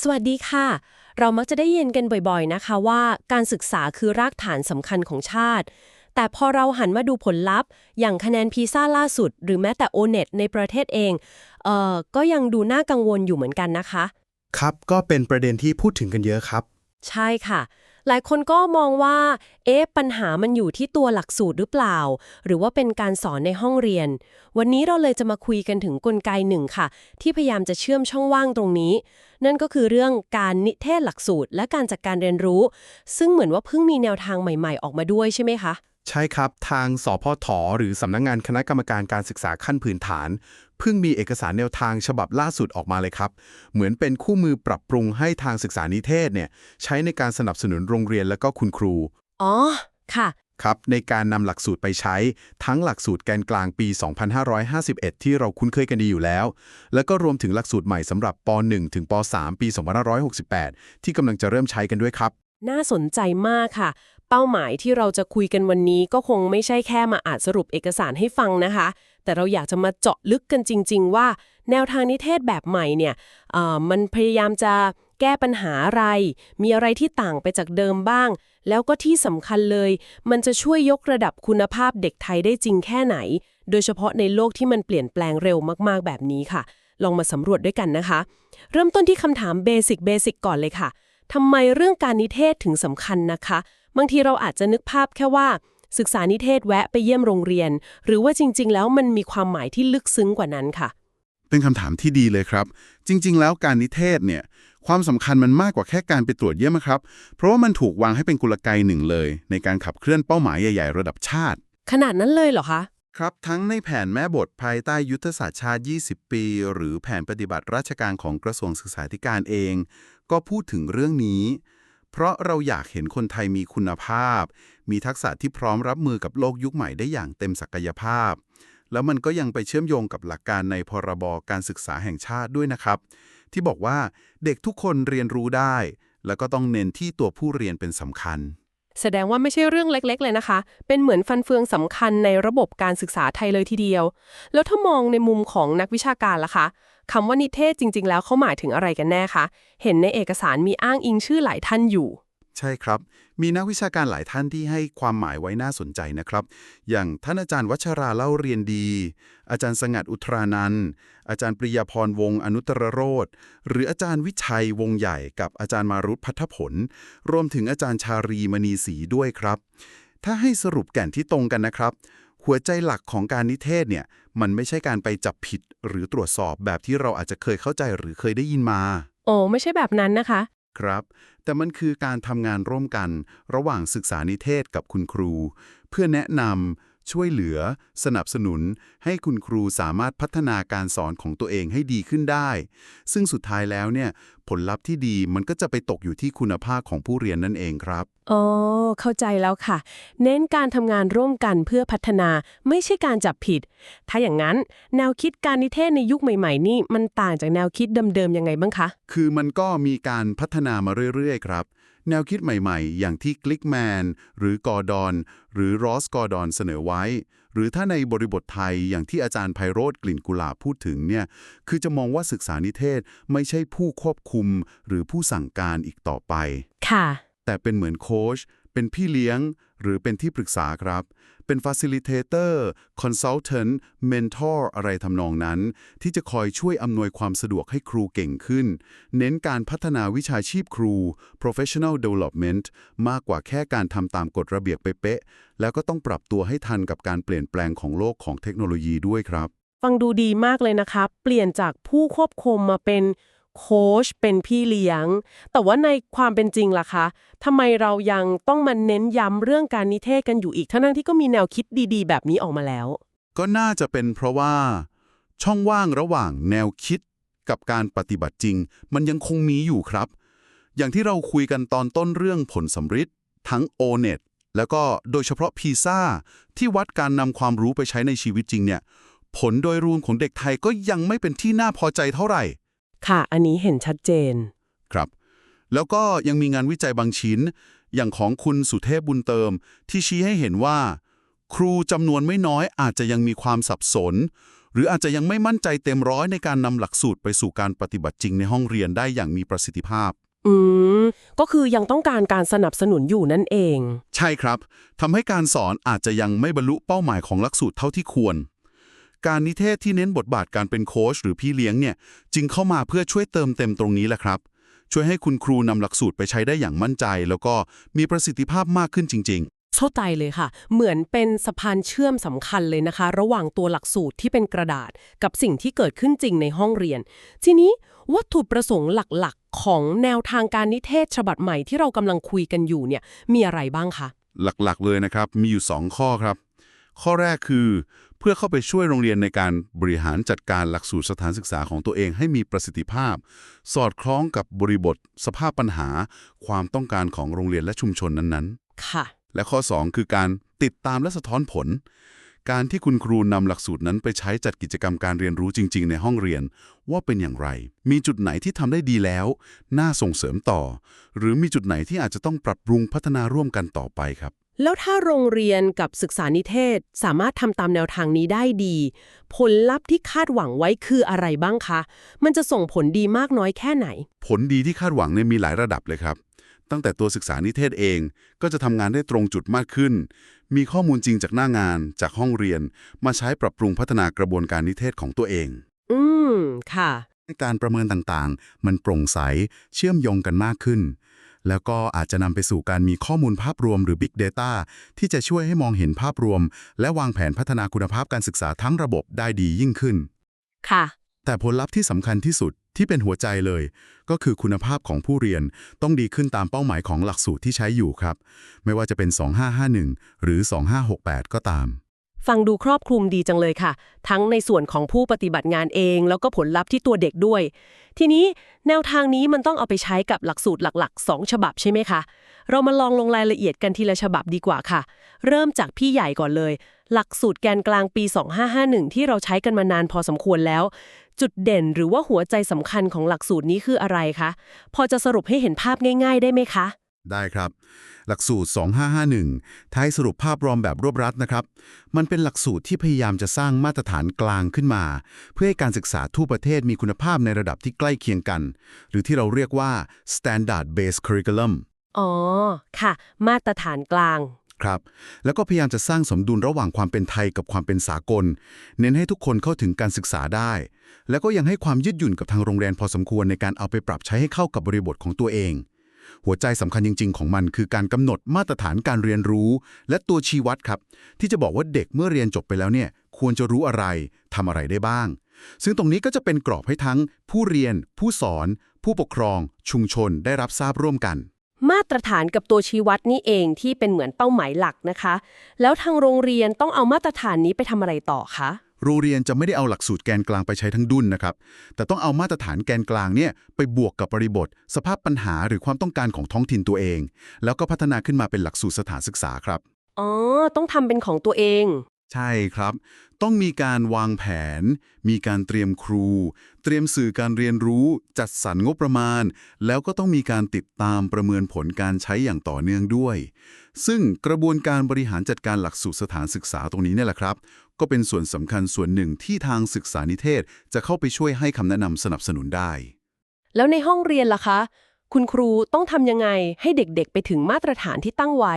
สวัสดีค่ะ เรามักจะได้ยินกันบ่อยๆนะคะว่าการศึกษาคือรากฐานสำคัญของชาติ แต่พอเราหันมาดูผลลัพธ์ อย่างคะแนนพีซ่าล่าสุด หรือแม้แต่โอเน็ตในประเทศเองเอ่อก็ยังดูน่ากังวลอยู่เหมือนกันนะคะ ครับก็เป็นประเด็นที่พูดถึงกันเยอะครับ ใช่ค่ะ หลายคนก็มองว่า เอ๊ะปัญหามันอยู่ที่ตัวหลักสูตรหรือเปล่า หรือว่าเป็นการสอนในห้องเรียน วันนี้เราเลยจะมาคุยกันถึงกลไกหนึ่งค่ะ ที่พยายามจะเชื่อมช่องว่างตรงนี้ นั่นก็คือเรื่องการนิเทศหลักสูตร และการจัดการเรียนรู้ ซึ่งเหมือนว่าเพิ่งมีแนวทางใหม่ ๆ ออกมาด้วยใช่ไหมคะใช่ครับ ทางสพทหรือสำนักงงานคณะกรรมการการศึกษาขั้นพื้นฐาน เพิ่งมีเอกสารแนวทางฉบับล่าสุดออกมาเลยครับ เหมือนเป็นคู่มือปรับปรุงให้ทางศึกษานิเทศเนี่ยใช้ในการสนับสนุนโรงเรียนและก็คุณครู อ๋อ ค่ะ ครับ ในการนำหลักสูตรไปใช้ ทั้งหลักสูตรแกนกลางปี 2551 ที่เราคุ้นเคยกันดีอยู่แล้ว แล้วก็รวมถึงหลักสูตรใหม่สำหรับป .1 ถึงป .3 ปี 2568 ที่กำลังจะเริ่มใช้กันด้วยครับ น่าสนใจมากค่ะเป้าหมายที่เราจะคุยกันวันนี้ก็คงไม่ใช่แค่มาอ่านสรุปเอกสารให้ฟังนะคะแต่เราอยากจะมาเจาะลึกกันจริง ๆ ว่า แนวทางนิเทศแบบใหม่เนี่ยมันพยายามจะแก้ปัญหาอะไร มีอะไรที่ต่างไปจากเดิมบ้าง แล้วก็ที่สำคัญเลย มันจะช่วยยกระดับคุณภาพเด็กไทยได้จริงแค่ไหน โดยเฉพาะในโลกที่มันเปลี่ยนแปลงเร็วมากๆ แบบนี้ค่ะ ลองมาสำรวจด้วยกันนะคะ เริ่มต้นที่คำถามเบสิกเบสิกก่อนเลยค่ะทำไมเรื่องการนิเทศถึงสำคัญนะคะ บางทีเราอาจจะนึกภาพแค่ว่า ศึกษานิเทศแวะไปเยี่ยมโรงเรียน หรือว่าจริง ๆ แล้วมันมีความหมายที่ลึกซึ้งกว่านั้นค่ะ เป็นคำถามที่ดีเลยครับ จริง ๆ แล้วการนิเทศเนี่ยความสำคัญมันมากกว่าแค่การไปตรวจเยี่ยมครับ เพราะว่ามันถูกวางให้เป็นกลไกหนึ่งเลย ในการขับเคลื่อนเป้าหมายใหญ่ๆ ระดับชาติ ขนาดนั้นเลยเหรอคะครับทั้งในแผนแม่บทภายใต้ยุทธศาสตร์ชาติ 20 ปี หรือแผนปฏิบัติราชการของกระทรวงศึกษาธิการเอง ก็พูดถึงเรื่องนี้ เพราะเราอยากเห็นคนไทยมีคุณภาพ มีทักษะที่พร้อมรับมือกับโลกยุคใหม่ได้อย่างเต็มศักยภาพ แล้วมันก็ยังไปเชื่อมโยงกับหลักการในพรบการศึกษาแห่งชาติด้วยนะครับ ที่บอกว่าเด็กทุกคนเรียนรู้ได้ แล้วก็ต้องเน้นที่ตัวผู้เรียนเป็นสำคัญ แสดงว่าไม่ใช่เรื่องเล็กๆ เลยนะคะ เป็นเหมือนฟันเฟืองสำคัญในระบบการศึกษาไทยเลยทีเดียว แล้วถ้ามองในมุมของนักวิชาการล่ะคะ คำว่านิเทศจริง ๆ แล้วเขาหมายถึงอะไรกันแน่คะ เห็นในเอกสารมีอ้างอิงชื่อหลายท่านอยู่ ใช่ครับ มีนักวิชาการหลายท่านที่ให้ความหมายไว้น่าสนใจนะครับ อย่างท่านอาจารย์วัชราเล่าเรียนดี อาจารย์สงัดอุทรานันท์อาจารย์ปริยาพรวงศ์อนุตรโรธหรืออาจารย์วิชัยวงใหญ่กับอาจารย์มารุธพัทธผล รวมถึงอาจารย์ชารีมณีศรีด้วยครับ ถ้าให้สรุปแก่นที่ตรงกันนะครับ หัวใจหลักของการนิเทศเนี่ยมันไม่ใช่การไปจับผิดหรือตรวจสอบแบบที่เราอาจจะเคยเข้าใจหรือเคยได้ยินมา โอ้ไม่ใช่แบบนั้นนะคะ ครับ แต่มันคือการทำงานร่วมกัน ระหว่างศึกษานิเทศกับคุณครู เพื่อแนะนำช่วยเหลือ สนับสนุน ให้คุณครูสามารถพัฒนาการสอนของตัวเองให้ดีขึ้นได้ ซึ่งสุดท้ายแล้วเนี่ย ผลลัพธ์ที่ดีมันก็จะไปตกอยู่ที่คุณภาพของผู้เรียนนั่นเองครับ อ๋อ เข้าใจแล้วค่ะ เน้นการทำงานร่วมกันเพื่อพัฒนาไม่ใช่การจับผิด ถ้าอย่างนั้น แนวคิดการนิเทศในยุคใหม่ ๆ นี่มันต่างจากแนวคิดเดิมๆยังไงบ้างคะ คือมันก็มีการพัฒนามาเรื่อย ๆ ครับ แนวคิดใหม่ๆ อย่างที่กลิกแมนหรือกอร์ดอน หรือรอสกอร์ดอนเสนอไว้หรือถ้าในบริบทไทยอย่างที่อาจารย์ไพโรธกลิ่นกุหลาบพูดถึงเนี่ยคือจะมองว่าศึกษานิเทศไม่ใช่ผู้ควบคุม หรือผู้สั่งการอีกต่อไป ค่ะ แต่เป็นเหมือนโค้ช เป็นพี่เลี้ยง หรือเป็นที่ปรึกษาครับ เป็น facilitator consultant mentor อะไรทำนองนั้น ที่จะคอยช่วยอำนวยความสะดวกให้ครูเก่งขึ้น เน้นการพัฒนาวิชาชีพครู professional development มากกว่าแค่การทำตามกฎระเบียบเป๊ะๆแล้วก็ต้องปรับตัวให้ทันกับการเปลี่ยนแปลงของโลกของเทคโนโลยีด้วยครับ ฟังดูดีมากเลยนะคะเปลี่ยนจากผู้ควบคุมมาเป็น โค้ชเป็นพี่เลี้ยง แต่ว่าในความเป็นจริงล่ะคะทำไมเรายังต้องมาเน้นย้ำเรื่องการนิเทศกันอยู่อีก ทั้งที่ก็มีแนวคิดดีๆ แบบนี้ออกมาแล้ว ก็น่าจะเป็นเพราะว่า ช่องว่างระหว่างแนวคิดกับการปฏิบัติจริง มันยังคงมีอยู่ครับ อย่างที่เราคุยกันตอนต้นเรื่องผลสำฤทธิ์ทั้ง o n e t แล้วก็โดยเฉพาะพีซ่าที่วัดการนำความรู้ไปใช้ในชีวิตจริงเนี่ย ผลโดยรวมของเด็กไทยก็ยังไม่เป็นที่น่าพอใจเท่าไหร่ ค่ะอันนี้เห็นชัดเจน ครับ แล้วก็ยังมีงานวิจัยบางชิ้น อย่างของคุณสุเทพบุญเติม ที่ชี้ให้เห็นว่า ครูจำนวนไม่น้อยอาจจะยังมีความสับสน หรืออาจจะยังไม่มั่นใจเต็มร้อยในการนำหลักสูตรไปสู่การปฏิบัติจริงในห้องเรียนได้อย่างมีประสิทธิภาพ อืม ก็คือยังต้องการการสนับสนุนอยู่นั่นเอง ใช่ครับทำให้การสอนอาจจะยังไม่บรรลุเป้าหมายของหลักสูตรเท่าที่ควร การนิเทศที่เน้นบทบาทการเป็นโค้ชหรือพี่เลี้ยงเนี่ยจึงเข้ามาเพื่อช่วยเติมเต็มตรงนี้แหละครับ ช่วยให้คุณครูนำหลักสูตรไปใช้ได้อย่างมั่นใจ แล้วก็มีประสิทธิภาพมากขึ้นจริงเข้าใจเลยค่ะ เหมือนเป็นสะพานเชื่อมสำคัญเลยนะคะ ระหว่างตัวหลักสูตรที่เป็นกระดาษ กับสิ่งที่เกิดขึ้นจริงในห้องเรียน ทีนี้วัตถุประสงค์หลักๆ ของแนวทางการนิเทศฉบับใหม่ที่เรากำลังคุยกันอยู่เนี่ยมีอะไรบ้างคะๆหลักๆเลยนะครับ มีอยู่ 2 ข้อครับ ข้อแรกคือ เพื่อเข้าไปช่วยโรงเรียนในการบริหารจัดการหลักสูตรสถานศึกษาของตัวเองให้มีประสิทธิภาพ สอดคล้องกับบริบท สภาพปัญหา ความต้องการของโรงเรียนและชุมชนนั้นๆ ค่ะ และข้อ 2 คือการติดตามและสะท้อนผล การที่คุณครูนำหลักสูตรนั้นไปใช้จัดกิจกรรมการเรียนรู้จริง ๆ ในห้องเรียน ว่าเป็นอย่างไร มีจุดไหนที่ทำได้ดีแล้ว น่าส่งเสริมต่อ หรือมีจุดไหนที่อาจจะต้องปรับปรุงพัฒนาร่วมกันต่อไปครับ แล้วถ้าโรงเรียนกับศึกษานิเทศสามารถทำตามแนวทางนี้ได้ดี ผลลัพธ์ที่คาดหวังไว้คืออะไรบ้างคะ มันจะส่งผลดีมากน้อยแค่ไหน ผลดีที่คาดหวังเนี่ยมีหลายระดับเลยครับ ตั้งแต่ตัวศึกษานิเทศเองก็จะทำงานได้ตรงจุดมากขึ้น มีข้อมูลจริงจากหน้างาน จากห้องเรียน มาใช้ปรับปรุงพัฒนากระบวนการนิเทศของตัวเอง อืม ค่ะ การประเมินต่างๆ มันโปร่งใสเชื่อมโยงกันมากขึ้น แล้วก็อาจจะนำไปสู่การมีข้อมูลภาพรวมหรือ Big Data ที่จะช่วยให้มองเห็นภาพรวม และวางแผนพัฒนาคุณภาพการศึกษาทั้งระบบได้ดียิ่งขึ้น ค่ะ แต่ผลลัพธ์ที่สำคัญที่สุดที่เป็นหัวใจเลย ก็คือคุณภาพของผู้เรียนต้องดีขึ้นตามเป้าหมายของหลักสูตรที่ใช้อยู่ครับ ไม่ว่าจะเป็น 2551 หรือ 2568 ก็ตาม ฟังดูครอบคลุมดีจังเลยค่ะ ทั้งในส่วนของผู้ปฏิบัติงานเอง แล้วก็ผลลัพธ์ที่ตัวเด็กด้วย ทีนี้แนวทางนี้มันต้องเอาไปใช้กับหลักสูตรหลักๆ 2 ฉบับใช่ไหมคะ เรามาลองลงรายละเอียดกันทีละฉบับดีกว่าค่ะ เริ่มจากพี่ใหญ่ก่อนเลย หลักสูตรแกนกลางปี 2551 ที่เราใช้กันมานานพอสมควรแล้ว จุดเด่นหรือว่าหัวใจสำคัญของหลักสูตรนี้คืออะไรคะ พอจะสรุปให้เห็นภาพง่าย ๆ ได้ไหมคะ ได้ครับ หลักสูตร 2551 ท้ายสรุปภาพรวมแบบรวบรัดนะครับ มันเป็นหลักสูตรที่พยายามจะสร้างมาตรฐานกลางขึ้นมา เพื่อให้การศึกษาทั่วประเทศมีคุณภาพในระดับที่ใกล้เคียงกัน หรือที่เราเรียกว่า standard based curriculum อ๋อ ค่ะ มาตรฐานกลางครับ แล้วก็พยายามจะสร้างสมดุลระหว่างความเป็นไทยกับความเป็นสากล เน้นให้ทุกคนเข้าถึงการศึกษาได้ แล้วก็ยังให้ความยืดหยุ่นกับทางโรงเรียนพอสมควรในการเอาไปปรับใช้ให้เข้ากับบริบทของตัวเอง หัวใจสำคัญจริง ๆ ของมันคือการกำหนดมาตรฐานการเรียนรู้ และตัวชี้วัดครับ ที่จะบอกว่าเด็กเมื่อเรียนจบไปแล้วเนี่ยควรจะรู้อะไรทำอะไรได้บ้าง ซึ่งตรงนี้ก็จะเป็นกรอบให้ทั้ง ผู้เรียน ผู้สอน ผู้ปกครอง ชุมชนได้รับทราบร่วมกัน มาตรฐานกับตัวชี้วัดนี่เองที่เป็นเหมือนเป้าหมายหลักนะคะ แล้วทางโรงเรียนต้องเอามาตรฐานนี้ไปทำอะไรต่อคะ โรงเรียนจะไม่ได้เอาหลักสูตรแกนกลางไปใช้ทั้งดุนนะครับ แต่ต้องเอามาตรฐานแกนกลางเนี่ยไปบวกกับบริบท สภาพปัญหาหรือความต้องการของท้องถิ่นตัวเอง แล้วก็พัฒนาขึ้นมาเป็นหลักสูตรสถานศึกษาครับ อ๋อ ต้องทำเป็นของตัวเอง ใช่ครับ ต้องมีการวางแผน มีการเตรียมครู เตรียมสื่อการเรียนรู้ จัดสรรงบประมาณ แล้วก็ต้องมีการติดตามประเมินผลการใช้อย่างต่อเนื่องด้วย ซึ่งกระบวนการบริหารจัดการหลักสูตรสถานศึกษาตรงนี้เนี่ยแหละครับ ก็เป็นส่วนสำคัญส่วนหนึ่งที่ทางศึกษานิเทศจะเข้าไปช่วยให้คำแนะนำสนับสนุนได้ แล้วในห้องเรียนล่ะคะ คุณครูต้องทำยังไงให้เด็กๆ ไปถึงมาตรฐานที่ตั้งไว้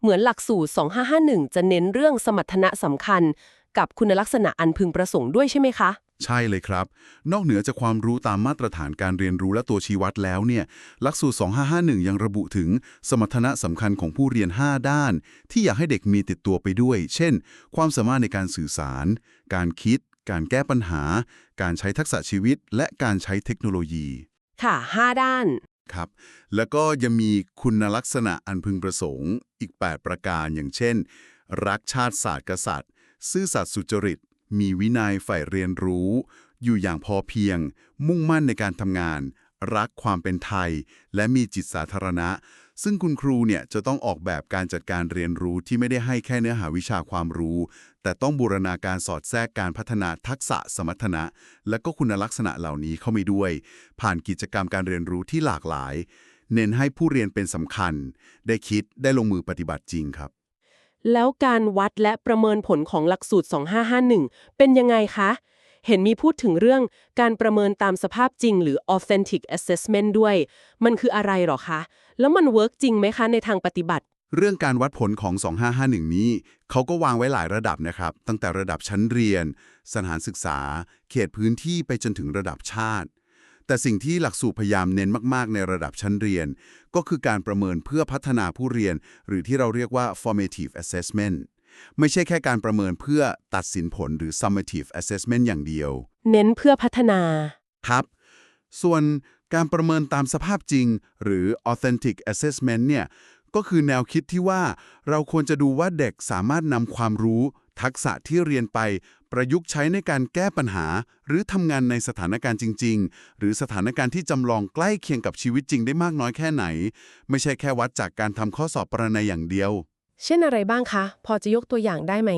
เหมือนหลักสูตร 2551 จะเน้นเรื่องสมรรถนะสำคัญ กับคุณลักษณะอันพึงประสงค์ด้วยใช่ไหมคะ ใช่เลยครับ นอกเหนือจากความรู้ตามมาตรฐานการเรียนรู้และตัวชี้วัดแล้วเนี่ยหลักสูตร 2551 ยังระบุถึงสมรรถนะสำคัญของผู้เรียน 5 ด้าน ที่อยากให้เด็กมีติดตัวไปด้วย เช่น ความสามารถในการสื่อสาร การคิด การแก้ปัญหา การใช้ทักษะชีวิต และการใช้เทคโนโลยี ค่ะ 5 ด้านครับแล้วก็ยังมีคุณลักษณะอันพึงประสงค์อีก 8 ประการอย่างเช่น รักชาติศาสตร์กษัตริย์ ซื่อสัตย์สุจริต มีวินัยใฝ่เรียนรู้ อยู่อย่างพอเพียง มุ่งมั่นในการทำงาน รักความเป็นไทย และมีจิตสาธารณะ ซึ่งคุณครูเนี่ยจะต้องออกแบบการจัดการเรียนรู้ที่ไม่ได้ให้แค่เนื้อหาวิชาความรู้ แต่ต้องบูรณาการสอดแทรกการพัฒนาทักษะสมรรถนะ และก็คุณลักษณะเหล่านี้เข้าไปด้วย ผ่านกิจกรรมการเรียนรู้ที่หลากหลาย เน้นให้ผู้เรียนเป็นสำคัญ ได้คิดได้ลงมือปฏิบัติจริงครับ แล้วการวัดและประเมินผลของหลักสูตร 2551 เป็นยังไงคะ เห็นมีพูดถึงเรื่องการประเมินตามสภาพจริงหรือ authentic assessment ด้วย มันคืออะไรหรอคะ แล้วมันเวิร์กจริงไหมคะในทางปฏิบัติ เรื่องการวัดผลของ 2551 นี้ เขาก็วางไว้หลายระดับนะครับ ตั้งแต่ระดับชั้นเรียน สถานศึกษา เขตพื้นที่ไปจนถึงระดับชาติ แต่สิ่งที่หลักสูตรพยายามเน้นมาก ๆ ในระดับชั้นเรียน ก็คือการประเมินเพื่อพัฒนาผู้เรียน หรือที่เราเรียกว่า formative assessment ไม่ใช่แค่การประเมินเพื่อตัดสินผลหรือ summative assessment อย่างเดียว เน้นเพื่อพัฒนา ครับ ส่วนการประเมินตามสภาพจริง หรือ authentic assessment เนี่ย ก็คือแนวคิดที่ว่าเราควรจะดูว่าเด็กสามารถนำความรู้ ทักษะที่เรียนไป ประยุกต์ใช้ในการแก้ปัญหา หรือทำงานในสถานการณ์จริง ๆ หรือสถานการณ์ที่จำลองใกล้เคียงกับชีวิตจริงได้มากน้อยแค่ไหน ไม่ใช่แค่วัดจากการทำข้อสอบประนัยอย่างเดียว เช่นอะไรบ้างคะ พอจะยกตัวอย่างได้ไหม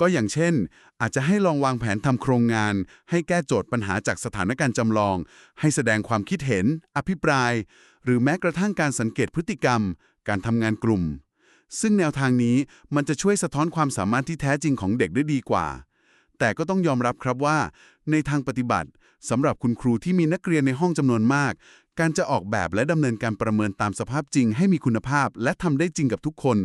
ก็อย่างเช่น อาจจะให้ลองวางแผนทำโครงงาน ให้แก้โจทย์ปัญหาจากสถานการณ์จำลอง ให้แสดงความคิดเห็น อภิปราย หรือแม้กระทั่งการสังเกตพฤติกรรม การทำงานกลุ่มซึ่งแนวทางนี้มันจะช่วยสะท้อนความสามารถที่แท้จริงของเด็กได้ดีกว่า แต่ก็ต้องยอมรับครับว่า ในทางปฏิบัติสำหรับคุณครูที่มีนักเรียนในห้องจำนวนมาก การจะออกแบบและดำเนินการประเมินตามสภาพจริงให้มีคุณภาพ และทำได้จริงกับทุกคน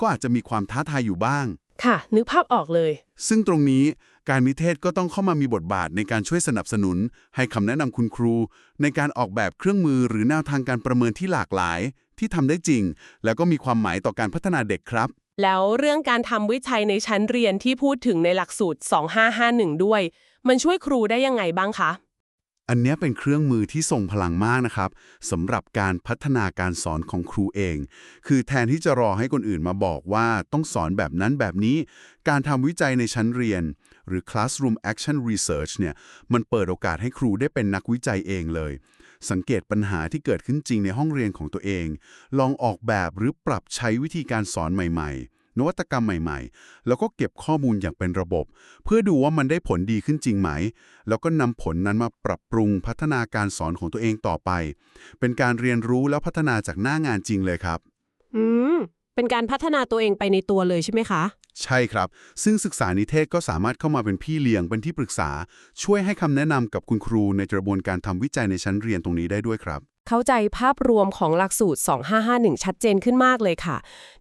ก็อาจจะมีความท้าทายอยู่บ้าง ค่ะ นึกภาพออกเลย ซึ่งตรงนี้การนิเทศก็ต้องเข้ามามีบทบาทในการช่วยสนับสนุน ให้คำแนะนำคุณครู ในการออกแบบเครื่องมือหรือแนวทางการประเมินที่หลากหลาย ที่ทำได้จริง แล้วก็มีความหมายต่อการพัฒนาเด็กครับ แล้วเรื่องการทำวิจัยในชั้นเรียนที่พูดถึงในหลักสูตร 2551 ด้วย มันช่วยครูได้ยังไงบ้างคะ อันนี้เป็นเครื่องมือที่ทรงพลังมากนะครับสำหรับการพัฒนาการสอนของครูเอง คือแทนที่จะรอให้คนอื่นมาบอกว่าต้องสอนแบบนั้นแบบนี้ การทำวิจัยในชั้นเรียน หรือ classroom action research เนี่ยมันเปิดโอกาสให้ครูได้เป็นนักวิจัยเองเลย สังเกตปัญหาที่เกิดขึ้นจริงในห้องเรียนของตัวเอง ลองออกแบบหรือปรับใช้วิธีการสอนใหม่ ๆ นวัตกรรมใหม่ๆ แล้วก็เก็บข้อมูลอย่างเป็นระบบ เพื่อดูว่ามันได้ผลดีขึ้นจริงไหม แล้วก็นำผลนั้นมาปรับปรุงพัฒนาการสอนของตัวเองต่อไป เป็นการเรียนรู้แล้วพัฒนาจากหน้างานจริงเลยครับ อืม เป็นการพัฒนาตัวเองไปในตัวเลยใช่ไหมคะ ใช่ครับ ซึ่งศึกษานิเทศก็สามารถเข้ามาเป็นพี่เลี้ยงเป็นที่ปรึกษา ช่วยให้คำแนะนำกับคุณครูในกระบวนการทำวิจัยในชั้นเรียนตรงนี้ได้ด้วยครับ เข้าใจภาพรวมของหลักสูตร 2551 ชัดเจนขึ้นมากเลยค่ะ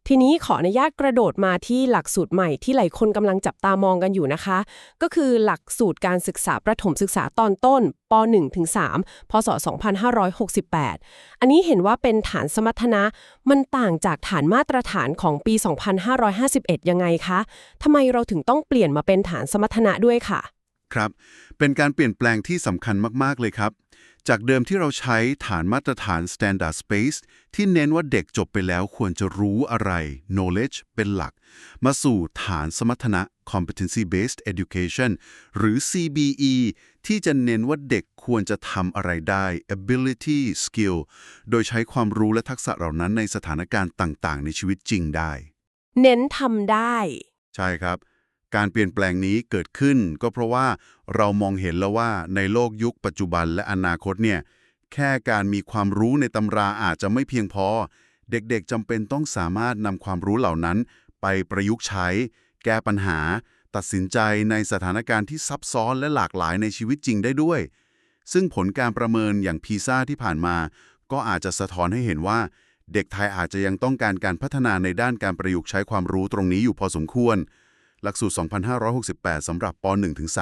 ทีนี้ขออนุญาตกระโดดมาที่หลักสูตรใหม่ที่หลายคนกำลังจับตามองกันอยู่นะคะ ก็คือหลักสูตรการศึกษาประถมศึกษาตอนต้นป .1 ถึง3พศ 2568 อันนี้เห็นว่าเป็นฐานสมรรถนะ มันต่างจากฐานมาตรฐานของปี 2551 ยังไงคะทำไมเราถึงต้องเปลี่ยนมาเป็นฐานสมรรถนะด้วยค่ะ ครับ เป็นการเปลี่ยนแปลงที่สำคัญมาก ๆ เลยครับ จากเดิมที่เราใช้ฐานมาตรฐาน Standard Space ที่เน้นว่าเด็กจบไปแล้วควรจะรู้อะไร knowledge เป็นหลัก มาสู่ฐานสมรรถนะ Competency Based Education หรือ CBE ที่จะเน้นว่าเด็กควรจะทำอะไรได้ ability skill โดยใช้ความรู้และทักษะเหล่านั้นในสถานการณ์ต่าง ๆ ในชีวิตจริงได้ เน้นทำได้ ใช่ครับ การเปลี่ยนแปลงนี้เกิดขึ้น ก็เพราะว่าเรามองเห็นแล้วว่าในโลกยุคปัจจุบันและอนาคตเนี่ยแค่การมีความรู้ในตำราอาจจะไม่เพียงพอ เด็กๆจำเป็นต้องสามารถนำความรู้เหล่านั้น ไปประยุกต์ใช้ แก้ปัญหา ตัดสินใจในสถานการณ์ที่ซับซ้อนและหลากหลายในชีวิตจริงได้ด้วย ซึ่งผลการประเมินอย่างพีซ่าที่ผ่านมา ก็อาจจะสะท้อนให้เห็นว่า เด็กไทยอาจจะยังต้องการการพัฒนาในด้านการประยุกต์ใช้ความรู้ตรงนี้อยู่พอสมควร หลักสูตร 2568สำหรับป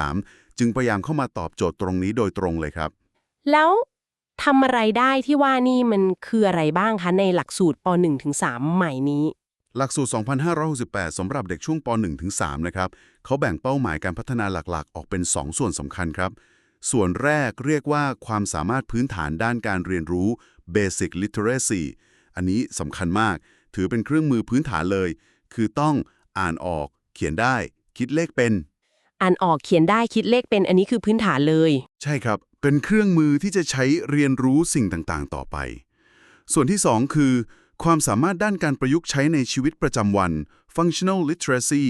.1-3 จึงพยายามเข้ามาตอบโจทย์ตรงนี้โดยตรงเลยครับ แล้วทำอะไรได้ที่ว่านี่มันคืออะไรบ้างคะในหลักสูตรป .1 ถึง3ใหม่นี้ หลักสูตร 2568สำหรับเด็กช่วงป .1-3 นะครับเขาแบ่งเป้าหมายการพัฒนาหลักๆ ออกเป็น 2 ส่วนสำคัญครับ ส่วนแรกเรียกว่าความสามารถพื้นฐานด้านการเรียนรู้ Basic Literacy อันนี้สำคัญมาก ถือเป็นเครื่องมือพื้นฐานเลย คือต้องอ่านออก เขียนได้ คิดเลขเป็น อ่านออกเขียนได้คิดเลขเป็นอันนี้คือพื้นฐานเลย ใช่ครับ เป็นเครื่องมือที่จะใช้เรียนรู้สิ่งต่างๆ ต่อไป ส่วนที่ 2 คือ ความสามารถด้านการประยุกต์ใช้ในชีวิตประจำวัน functional literacy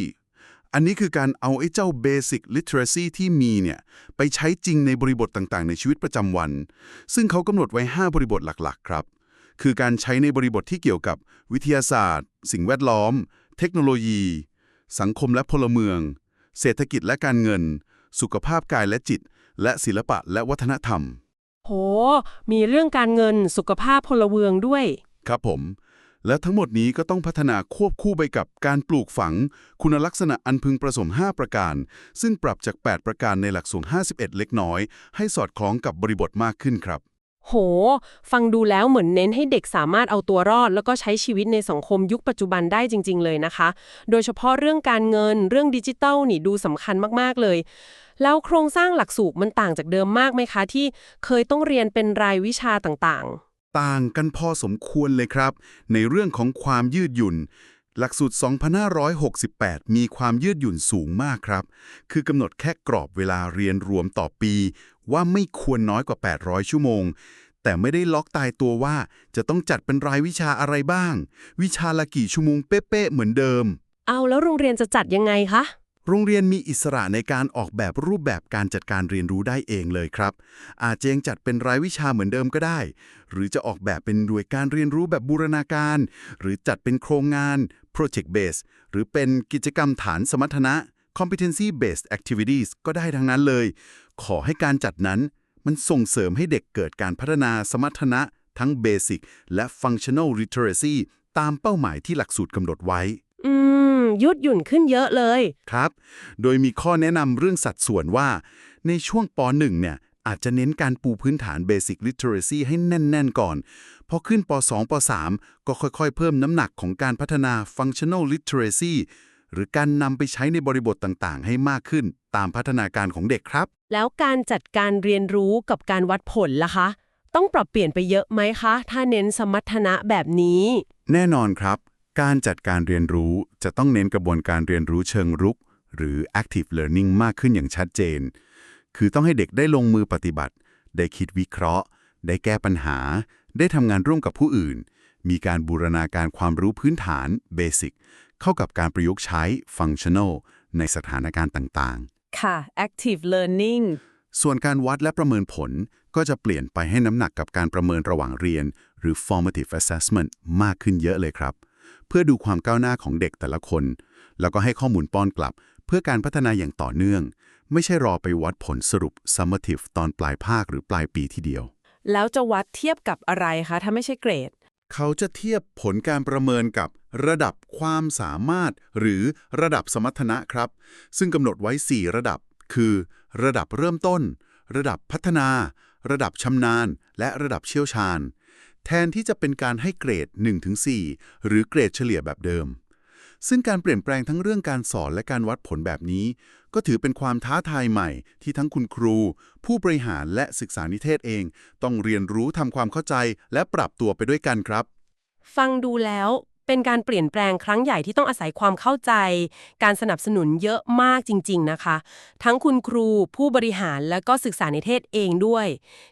อันนี้คือการเอาไอ้เจ้า basic literacy ที่มีเนี่ยไปใช้จริงในบริบทต่างๆ ในชีวิตประจำวัน ซึ่งเขากำหนดไว้ 5 บริบทหลักๆ ครับ คือการใช้ในบริบทที่เกี่ยวกับวิทยาศาสตร์ สิ่งแวดล้อม เทคโนโลยี สังคมและพลเมือง เศรษฐกิจและการเงิน สุขภาพกายและจิต และศิลปะและวัฒนธรรม โห มีเรื่องการเงินสุขภาพพลเมืองด้วย ครับผม และทั้งหมดนี้ก็ต้องพัฒนาควบคู่ไปกับการปลูกฝัง คุณลักษณะอันพึงประสม 5 ประการ ซึ่งปรับจาก 8 ประการในหลักสูตร51 เล็กน้อย ให้สอดคล้องกับบริบทมากขึ้นครับ โห ฟังดูแล้วเหมือนเน้นให้เด็กสามารถเอาตัวรอด แล้วก็ใช้ชีวิตในสังคมยุคปัจจุบันได้จริง ๆ เลยนะคะ โดยเฉพาะเรื่องการเงินเรื่องดิจิทัลนี่ดูสำคัญมากๆเลย แล้วโครงสร้างหลักสูตรมันต่างจากเดิมมากไหมคะ ที่เคยต้องเรียนเป็นรายวิชาต่างๆ ต่างกันพอสมควรเลยครับ ในเรื่องของความยืดหยุ่น หลักสูตร 2568 มีความยืดหยุ่นสูงมากครับ คือกำหนดแค่กรอบเวลาเรียนรวมต่อปี ว่าไม่ควรน้อยกว่า 800 ชั่วโมง แต่ไม่ได้ล็อกตายตัวว่าจะต้องจัดเป็นรายวิชาอะไรบ้าง วิชาละกี่ชั่วโมงเป๊ะๆเหมือนเดิมๆเอาแล้วโรงเรียนจะจัดยังไงคะ โรงเรียนมีอิสระในการออกแบบรูปแบบการจัดการเรียนรู้ได้เองเลยครับ อาจจะยังจัดเป็นรายวิชาเหมือนเดิมก็ได้ หรือจะออกแบบเป็นหน่วยการเรียนรู้แบบบูรณาการ หรือจัดเป็นโครงงาน project based หรือเป็นกิจกรรมฐานสมรรถนะ competency based activities ก็ได้ทั้งนั้นเลย ขอให้การจัดนั้นมันส่งเสริมให้เด็กเกิดการพัฒนาสมรรถนะ ทั้ง basic และ functional literacy ตามเป้าหมายที่หลักสูตรกำหนดไว้ อืม ยุดหยุ่นขึ้นเยอะเลย ครับ โดยมีข้อแนะนำเรื่องสัดส่วนว่า ในช่วงป .1 เนี่ย อาจจะเน้นการปูพื้นฐาน Basic Literacy ให้แน่น ๆ ก่อน พอขึ้นป .2 ป .3 ก็ค่อยๆ เพิ่มน้ำหนักของการพัฒนา Functional Literacy หรือการนำไปใช้ในบริบทต่างๆ ให้มากขึ้นตามพัฒนาการของเด็กครับ แล้วการจัดการเรียนรู้กับการวัดผลล่ะคะ ต้องปรับเปลี่ยนไปเยอะไหมคะ ถ้าเน้นสมรรถนะแบบนี้ แน่นอนครับ การจัดการเรียนรู้จะต้องเน้นกระบวนการเรียนรู้เชิงรุก หรือ active learning มากขึ้นอย่างชัดเจน คือต้องให้เด็กได้ลงมือปฏิบัติ ได้คิดวิเคราะห์ ได้แก้ปัญหา ได้ทำงานร่วมกับผู้อื่น มีการบูรณาการความรู้พื้นฐาน basic เข้ากับการประยุกต์ใช้ functional ในสถานการณ์ต่างๆ ค่ะ active learning ส่วนการวัดและประเมินผลก็จะเปลี่ยนไปให้น้ำหนักกับการประเมินระหว่างเรียน หรือ formative assessment มากขึ้นเยอะเลยครับ เพื่อดูความก้าวหน้าของเด็กแต่ละคน แล้วก็ให้ข้อมูลป้อนกลับ เพื่อการพัฒนาอย่างต่อเนื่อง ไม่ใช่รอไปวัดผลสรุป summative ตอนปลายภาคหรือปลายปีทีเดียว แล้วจะวัดเทียบกับอะไรคะ ถ้าไม่ใช่เกรด เขาจะเทียบผลการประเมินกับ ระดับความสามารถหรือระดับสมรรถนะครับ ซึ่งกำหนดไว้ 4 ระดับ คือ ระดับเริ่มต้น ระดับพัฒนา ระดับชำนาญ และระดับเชี่ยวชาญ แทนที่จะเป็นการให้เกรด 1-4 หรือเกรดเฉลี่ยแบบเดิม ซึ่งการเปลี่ยนแปลงทั้งเรื่องการสอนและการวัดผลแบบนี้ ก็ถือเป็นความท้าทายใหม่ที่ทั้งคุณครู ผู้บริหารและศึกษานิเทศเอง ต้องเรียนรู้ทำความเข้าใจและปรับตัวไปด้วยกันครับฟังดูแล้ว เป็นการเปลี่ยนแปลงครั้งใหญ่ที่ต้องอาศัยความเข้าใจ การสนับสนุนเยอะมากจริง ๆ นะคะ ทั้งคุณครูผู้บริหารและก็ศึกษานิเทศเองด้วย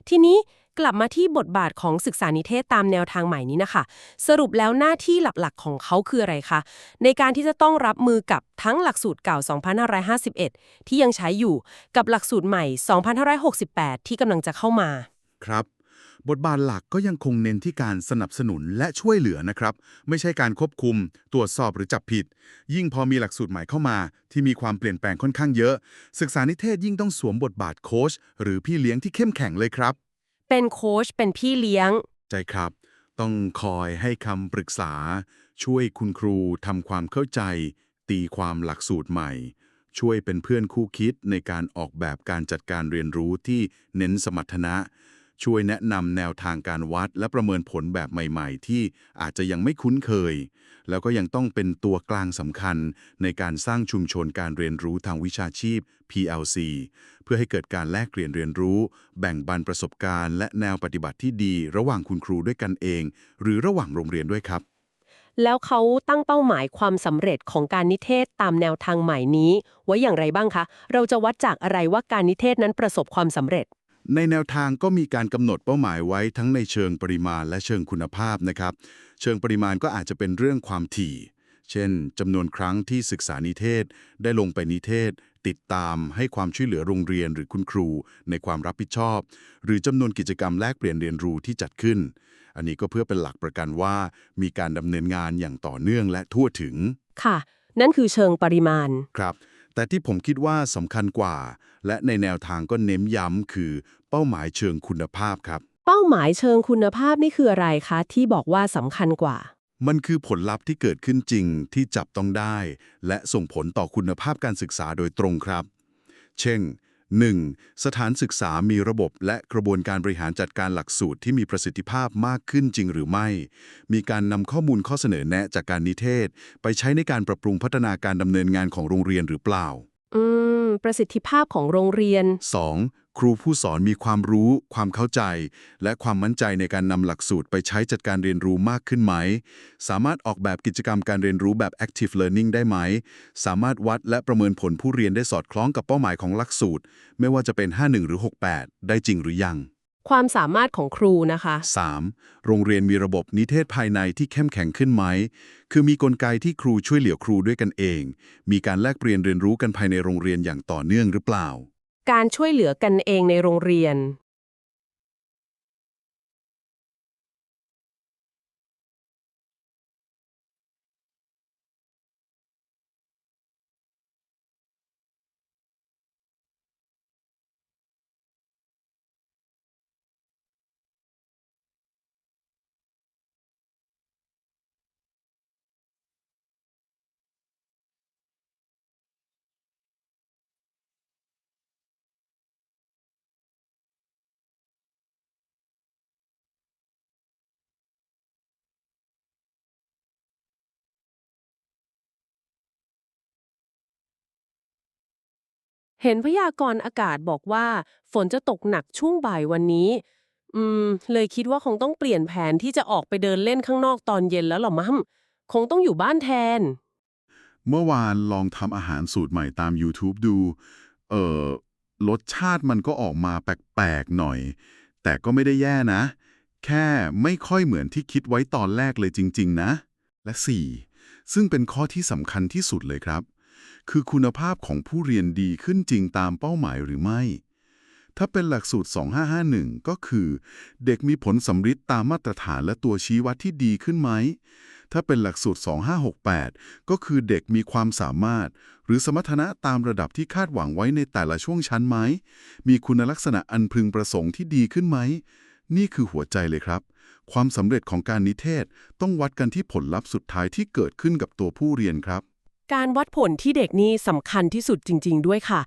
ทีนี้กลับมาที่บทบาทของศึกษานิเทศตามแนวทางใหม่นี้นะคะ สรุปแล้วหน้าที่หลักๆ ของเขาคืออะไรคะ ในการที่จะต้องรับมือกับทั้งหลักสูตรเก่า 2551 ที่ยังใช้อยู่กับหลักสูตรใหม่ 2568 ที่กำลังจะเข้ามา ครับ บทบาทหลักก็ยังคงเน้นที่การสนับสนุนและช่วยเหลือนะครับ ไม่ใช่การควบคุม ตรวจสอบหรือจับผิด ยิ่งพอมีหลักสูตรใหม่เข้ามา ที่มีความเปลี่ยนแปลงค่อนข้างเยอะ ศึกษานิเทศยิ่งต้องสวมบทบาทโค้ชหรือพี่เลี้ยงที่เข้มแข็งเลยครับ เป็นโค้ชเป็นพี่เลี้ยงใจครับ ต้องคอยให้คำปรึกษา ช่วยคุณครูทำความเข้าใจ ตีความหลักสูตรใหม่ช่วยเป็นเพื่อนคู่คิดในการออกแบบการจัดการเรียนรู้ที่เน้นสมรรถนะ ช่วยแนะนำแนวทางการวัดและประเมินผลแบบใหม่ ๆ ที่อาจจะยังไม่คุ้นเคย แล้วก็ยังต้องเป็นตัวกลางสำคัญในการสร้างชุมชนการเรียนรู้ทางวิชาชีพ PLC เพื่อให้เกิดการแลกเปลี่ยนเรียนรู้ แบ่งปันประสบการณ์ และแนวปฏิบัติที่ดี ระหว่างคุณครูด้วยกันเอง หรือระหว่างโรงเรียนด้วยครับ แล้วเขาตั้งเป้าหมายความสำเร็จของการนิเทศตามแนวทางใหม่นี้ ไว้อย่างไรบ้างคะ เราจะวัดจากอะไรว่าการนิเทศนั้นประสบความสำเร็จ ในแนวทางก็มีการกำหนดเป้าหมายไว้ทั้งในเชิงปริมาณและเชิงคุณภาพนะครับ เชิงปริมาณก็อาจจะเป็นเรื่องความถี่ เช่นจำนวนครั้งที่ศึกษานิเทศ ได้ลงไปนิเทศ ติดตามให้ความช่วยเหลือโรงเรียนหรือคุณครู ในความรับผิดชอบ หรือจำนวนกิจกรรมแลกเปลี่ยนเรียนรู้ที่จัดขึ้น อันนี้ก็เพื่อเป็นหลักประกันว่า มีการดำเนินงานอย่างต่อเนื่องและทั่วถึง ค่ะ นั่นคือเชิงปริมาณ ครับ แต่ที่ผมคิดว่าสำคัญกว่า และในแนวทางก็เน้นย้ำคือเป้าหมายเชิงคุณภาพครับ เป้าหมายเชิงคุณภาพนี่คืออะไรคะ ที่บอกว่าสำคัญกว่า มันคือผลลัพธ์ที่เกิดขึ้นจริงที่จับต้องได้ และส่งผลต่อคุณภาพการศึกษาโดยตรงครับ เช่น 1. สถานศึกษามีระบบและกระบวนการบริหารจัดการหลักสูตรที่มีประสิทธิภาพมากขึ้นจริงหรือไม่ มีการนำข้อมูลข้อเสนอแนะจากการนิเทศ ไปใช้ในการปรับปรุงพัฒนาการดำเนินงานของโรงเรียนหรือเปล่า อืม ประสิทธิภาพของโรงเรียน 2. ครูผู้สอนมีความรู้ ความเข้าใจ และความมั่นใจในการนำหลักสูตรไปใช้จัดการเรียนรู้มากขึ้นไหม สามารถออกแบบกิจกรรมการเรียนรู้แบบ active learning ได้ไหม สามารถวัดและประเมินผลผู้เรียนได้สอดคล้องกับเป้าหมายของหลักสูตร ไม่ว่าจะเป็น 51 หรือ 68 ได้จริงหรือยัง ความสามารถของครูนะคะ 3. โรงเรียนมีระบบนิเทศภายในที่เข้มแข็งขึ้นไหม คือมีกลไกที่ครูช่วยเหลือครูด้วยกันเอง มีการแลกเปลี่ยนเรียนรู้กันภายในโรงเรียนอย่างต่อเนื่องหรือเปล่า การช่วยเหลือกันเองในโรงเรียน เห็นพยากรณ์อากาศบอกว่า ฝนจะตกหนักช่วงบ่ายวันนี้ อืม เลยคิดว่าคงต้องเปลี่ยนแผนที่จะออกไปเดินเล่นข้างนอกตอนเย็นแล้วหรอมั้งคงต้องอยู่บ้านแทน เมื่อวานลองทำอาหารสูตรใหม่ตาม YouTube ดู เออรสชาติมันก็ออกมาแปลกๆหน่อย แต่ก็ไม่ได้แย่นะ แค่ไม่ค่อยเหมือนที่คิดไว้ตอนแรกเลยจริง ๆ นะ และ 4. ซึ่งเป็นข้อที่สำคัญที่สุดเลยครับ คือคุณภาพของผู้เรียนดีขึ้นจริงตามเป้าหมายหรือไม่ ถ้าเป็นหลักสูตร 2551 ก็คือ เด็กมีผลสำฤทธิ์ตามมาตรฐานและตัวชี้วัดที่ดีขึ้นไหม ถ้าเป็นหลักสูตร 2568 ก็คือเด็กมีความสามารถ หรือสมรรถนะตามระดับที่คาดหวังไว้ในแต่ละช่วงชั้นไหม มีคุณลักษณะอันพึงประสงค์ที่ดีขึ้นไหม นี่คือหัวใจเลยครับ ความสำเร็จของการนิเทศต้องวัดกันที่ผลลัพธ์สุดท้ายที่เกิดขึ้นกับตัวผู้เรียนครับ การวัดผลที่เด็กนี่สำคัญที่สุดจริง ๆ ด้วยค่ะ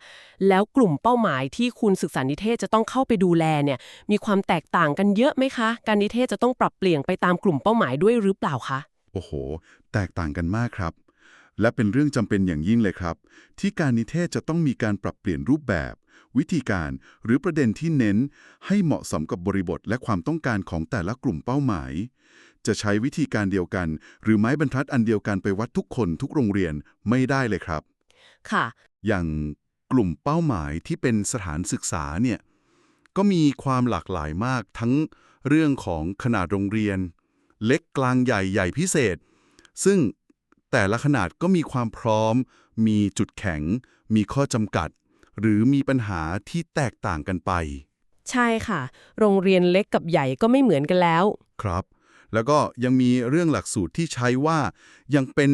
แล้วกลุ่มเป้าหมายที่คุณศึกษานิเทศจะต้องเข้าไปดูแลเนี่ย มีความแตกต่างกันเยอะไหมคะ การนิเทศจะต้องปรับเปลี่ยนไปตามกลุ่มเป้าหมายด้วยหรือเปล่าคะ โอ้โห แตกต่างกันมากครับ และเป็นเรื่องจำเป็นอย่างยิ่งเลยครับ ที่การนิเทศจะต้องมีการปรับเปลี่ยนรูปแบบ วิธีการหรือประเด็นที่เน้น ให้เหมาะสมกับบริบทและความต้องการของแต่ละกลุ่มเป้าหมาย จะใช้วิธีการเดียวกัน หรือไม้บรรทัดอันเดียวกันไปวัดทุกคนทุกโรงเรียนไม่ได้เลยครับ ค่ะ อย่างกลุ่มเป้าหมายที่เป็นสถานศึกษาเนี่ยก็มีความหลากหลายมากทั้งเรื่องของขนาดโรงเรียน เล็กกลางใหญ่ใหญ่พิเศษ ซึ่งแต่ละขนาดก็มีความพร้อม มีจุดแข็ง มีข้อจำกัด หรือมีปัญหาที่แตกต่างกันไป ใช่ค่ะ โรงเรียนเล็กกับใหญ่ก็ไม่เหมือนกันแล้ว ครับ แล้วก็ยังมีเรื่องหลักสูตรที่ใช้ว่ายังเป็น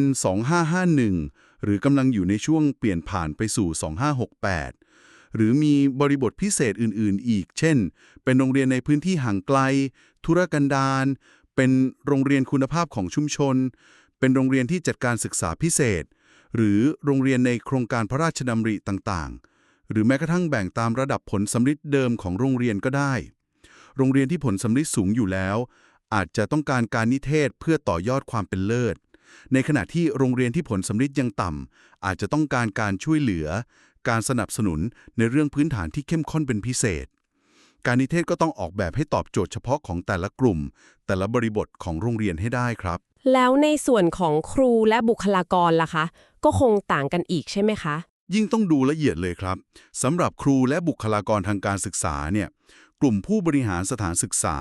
2551 หรือกำลังอยู่ในช่วงเปลี่ยนผ่านไปสู่ 2568 หรือมีบริบทพิเศษอื่น ๆ อีก เช่น เป็นโรงเรียนในพื้นที่ห่างไกล ธุรกันดารเป็นโรงเรียนคุณภาพของชุมชน เป็นโรงเรียนที่จัดการศึกษาพิเศษ หรือโรงเรียนในโครงการพระราชดำริต่างๆ หรือแม้กระทั่งแบ่งตามระดับผลสำฤทธิ์เดิมของโรงเรียนก็ได้ โรงเรียนที่ผลสำฤทธิ์สูงอยู่แล้ว อาจจะต้องการการนิเทศเพื่อต่อยอดความเป็นเลิศ ในขณะที่โรงเรียนที่ผลสำฤทธิ์ยังต่ำอาจจะต้องการการช่วยเหลือ การสนับสนุนในเรื่องพื้นฐานที่เข้มข้นเป็นพิเศษ การนิเทศก็ต้องออกแบบให้ตอบโจทย์เฉพาะของแต่ละกลุ่ม แต่ละบริบทของโรงเรียนให้ได้ครับ แล้วในส่วนของครูและบุคลากรล่ะคะ ก็คงต่างกันอีกใช่ไหมคะยิ่งต้องดูละเอียดเลยครับสำหรับครูและบุคลากรทางการศึกษาเนี่ยกลุ่มผู้บริหารสถานศึกษา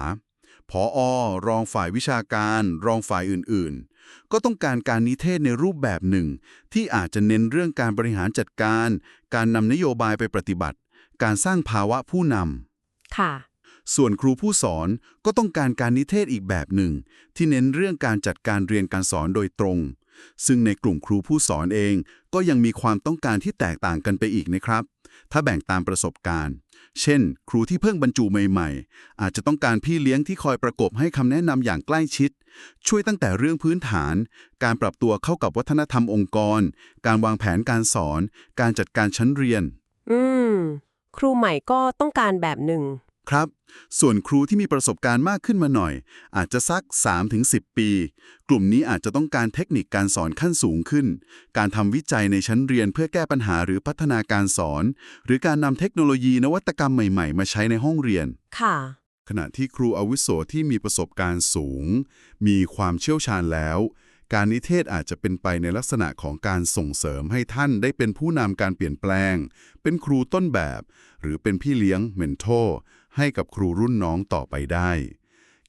ผออรองฝ่ายวิชาการ รองฝ่ายอื่นๆ ก็ต้องการการนิเทศในรูปแบบหนึ่ง ที่อาจจะเน้นเรื่องการบริหารจัดการ การนำนโยบายไปปฏิบัติ การสร้างภาวะผู้นค่ะำส่วนครูผู้สอนก็ต้องการการนิเทศอีกแบบหนึ่ง ที่เน้นเรื่องการจัดการเรียนการสอนโดยตรง ซึ่งในกลุ่มครูผู้สอนเอง ก็ยังมีความต้องการที่แตกต่างกันไปอีกนะครับ ถ้าแบ่งตามประสบการณ์ เช่น ครูที่เพิ่งบรรจุใหม่ๆ อาจจะต้องการพี่เลี้ยงที่คอยประกบให้คำแนะนำอย่างใกล้ชิด ช่วยตั้งแต่เรื่องพื้นฐาน การปรับตัวเข้ากับวัฒนธรรมองค์กร การวางแผนการสอน การจัดการชั้นเรียน อืม ครูใหม่ก็ต้องการแบบหนึ่ง ครับ ส่วนครูที่มีประสบการณ์มากขึ้นมาหน่อย อาจจะสัก 3-10 ปี กลุ่มนี้อาจจะต้องการเทคนิคการสอนขั้นสูงขึ้น การทำวิจัยในชั้นเรียนเพื่อแก้ปัญหาหรือพัฒนาการสอน หรือการนำเทคโนโลยีนวัตกรรมใหม่ๆ มาใช้ในห้องเรียน ค่ะ ขณะที่ครูอาวุโสที่มีประสบการณ์สูง มีความเชี่ยวชาญแล้ว การนิเทศอาจจะเป็นไปในลักษณะของการส่งเสริมให้ท่านได้เป็นผู้นำการเปลี่ยนแปลง เป็นครูต้นแบบ หรือเป็นพี่เลี้ยงเมนทอร์ ให้กับครูรุ่นน้องต่อไปได้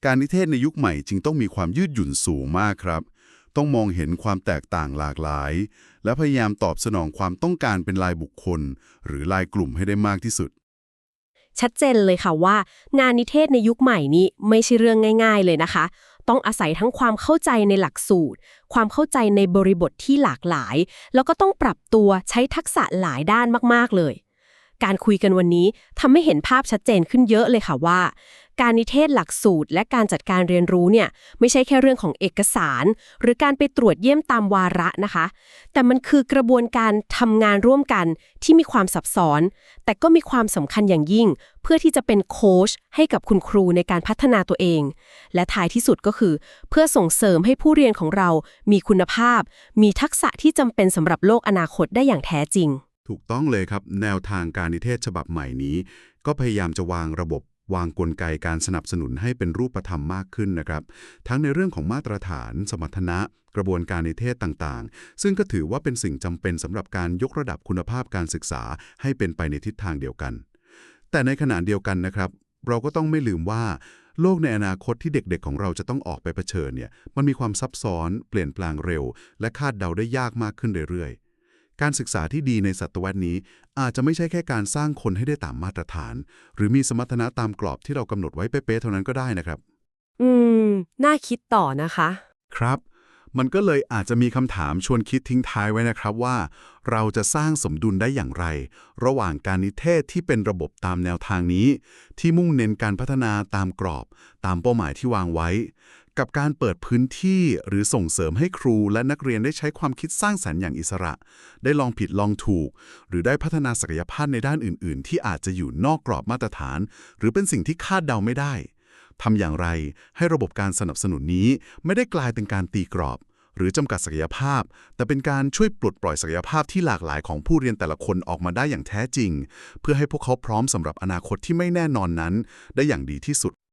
การนิเทศในยุคใหม่จึงต้องมีความยืดหยุ่นสูงมากครับ ต้องมองเห็นความแตกต่างหลากหลาย และพยายามตอบสนองความต้องการเป็นรายบุคคล หรือรายกลุ่มให้ได้มากที่สุด ชัดเจนเลยค่ะว่า งานนิเทศในยุคใหม่นี้ไม่ใช่เรื่องง่าย ๆ เลยนะคะ ต้องอาศัยทั้งความเข้าใจในหลักสูตร ความเข้าใจในบริบทที่หลากหลาย แล้วก็ต้องปรับตัวใช้ทักษะหลายด้านมากๆเลย การคุยกันวันนี้ทำให้เห็นภาพชัดเจนขึ้นเยอะเลยค่ะว่า การนิเทศหลักสูตร และการจัดการเรียนรู้เนี่ยไม่ใช่แค่เรื่องของเอกสาร หรือการไปตรวจเยี่ยมตามวาระนะคะ แต่มันคือกระบวนการทำงานร่วมกันที่มีความซับซ้อน แต่ก็มีความสำคัญอย่างยิ่ง เพื่อที่จะเป็นโค้ชให้กับคุณครูในการพัฒนาตัวเอง และท้ายที่สุดก็คือ เพื่อส่งเสริมให้ผู้เรียนของเรา มีคุณภาพ มีทักษะที่จำเป็นสำหรับโลกอนาคตได้อย่างแท้จริง ถูกต้องเลยครับ แนวทางการนิเทศฉบับใหม่นี้ ก็พยายามจะวางระบบวางกลไกการสนับสนุนให้เป็นรูปธรรมมากขึ้นนะครับ ทั้งในเรื่องของมาตรฐาน สมรรถนะ กระบวนการนิเทศต่างๆ ซึ่งก็ถือว่าเป็นสิ่งจำเป็นสำหรับการยกระดับคุณภาพการศึกษาให้เป็นไปในทิศทางเดียวกัน แต่ในขณะเดียวกันนะครับ เราก็ต้องไม่ลืมว่า โลกในอนาคตที่เด็กๆ ของเราจะต้องออกไปเผชิญเนี่ยมันมีความซับซ้อน เปลี่ยนแปลงเร็ว และคาดเดาได้ยากมากขึ้นเรื่อยๆ การศึกษาที่ดีในศตวรรษนี้ อาจจะไม่ใช่แค่การสร้างคนให้ได้ตามมาตรฐาน หรือมีสมรรถนะตามกรอบที่เรากำหนดไว้เป๊ะๆเท่านั้นก็ได้นะครับ อืม น่าคิดต่อนะคะ ครับ มันก็เลยอาจจะมีคำถามชวนคิดทิ้งท้ายไว้นะครับว่า เราจะสร้างสมดุลได้อย่างไร ระหว่างการนิเทศที่เป็นระบบตามแนวทางนี้ ที่มุ่งเน้นการพัฒนาตามกรอบ ตามเป้าหมายที่วางไว้ กับการเปิดพื้นที่หรือส่งเสริมให้ครูและนักเรียนได้ใช้ความคิดสร้างสรรค์อย่างอิสระ ได้ลองผิดลองถูก หรือได้พัฒนาศักยภาพในด้านอื่น ๆ ที่อาจจะอยู่นอกกรอบมาตรฐาน หรือเป็นสิ่งที่คาดเดาไม่ได้ทำอย่างไรให้ระบบการสนับสนุนนี้ไม่ได้กลายเป็นการตีกรอบ หรือจำกัดศักยภาพ แต่เป็นการช่วยปลดปล่อยศักยภาพที่หลากหลายของผู้เรียนแต่ละคนออกมาได้อย่างแท้จริง เพื่อให้พวกเขาพร้อมสำหรับอนาคตที่ไม่แน่นอนนั้น ได้อย่างดีที่สุด